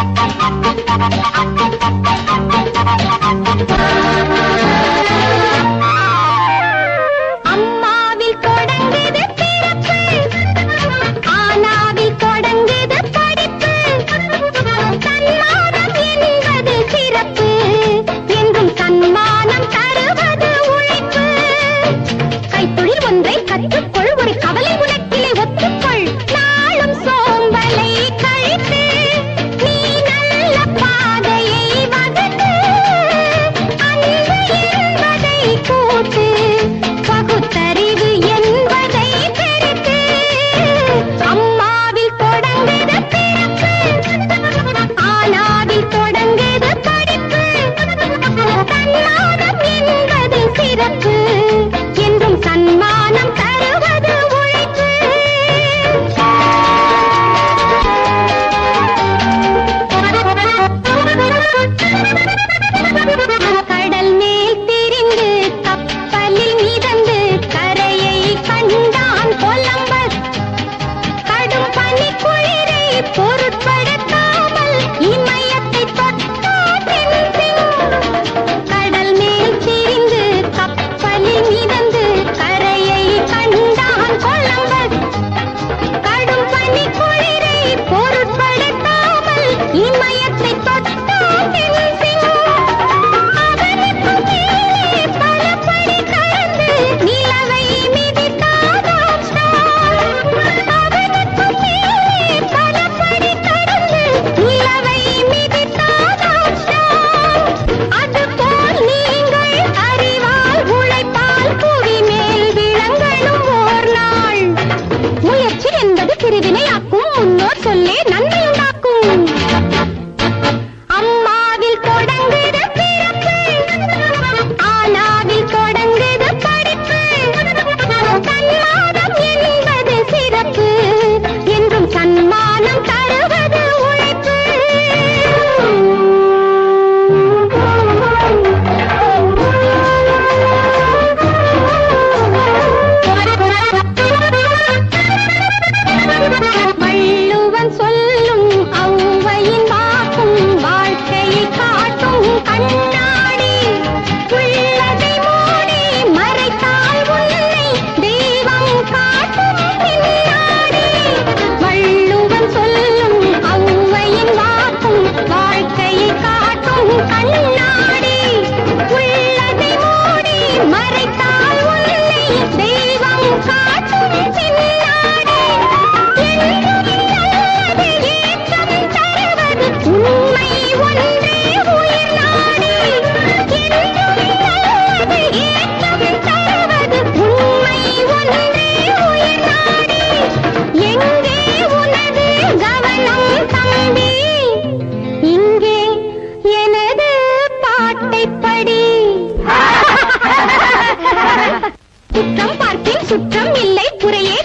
அம்மாவில் குற்றம் பார்ப்பேன் சுற்றம் இல்லை புறையே